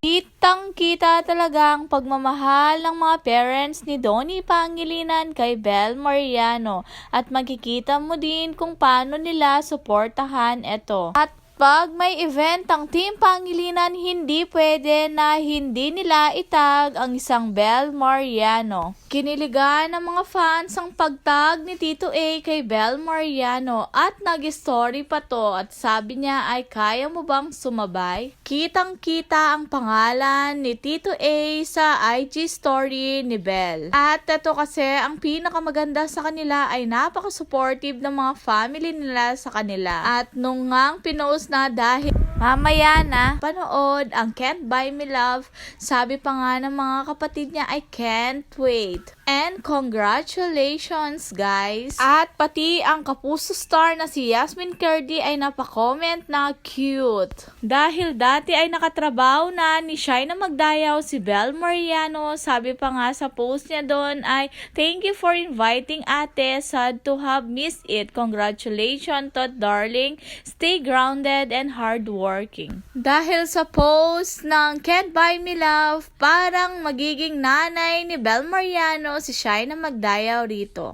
Kitang-kita talaga ang pagmamahal ng mga parents ni Donnie Pangilinan kay Bel Mariano at makikita mo din kung paano nila suportahan ito. At pag may event ang Team Pangilinan, hindi pwede na hindi nila itag ang isang Bel Mariano. Kiniligan ng mga fans ang pagtag ni Tito A kay Bel Mariano at nag-story pa to at sabi niya ay kaya mo bang sumabay? Kitang-kita ang pangalan ni Tito A sa IG story ni Bel. At ito kasi ang pinakamaganda sa kanila ay napaka-supportive ng mga family nila sa kanila. At nung ngang pinost na dahil mamaya na panood ang Can't Buy Me Love, sabi pa nga ng mga kapatid niya I can't wait. And congratulations guys! At pati ang kapuso star na si Yasmin Curdy ay napakomment na cute. Dahil dati ay nakatrabaho na ni Shai na magdayaw si Bel Mariano, sabi pa nga sa post niya doon ay thank you for inviting ate, sad to have missed it. Congratulations to darling, stay grounded and hardworking. Dahil sa post ng Can't Buy Me Love, parang magiging nanay ni Bel Mariano si Shai na magdayaw rito.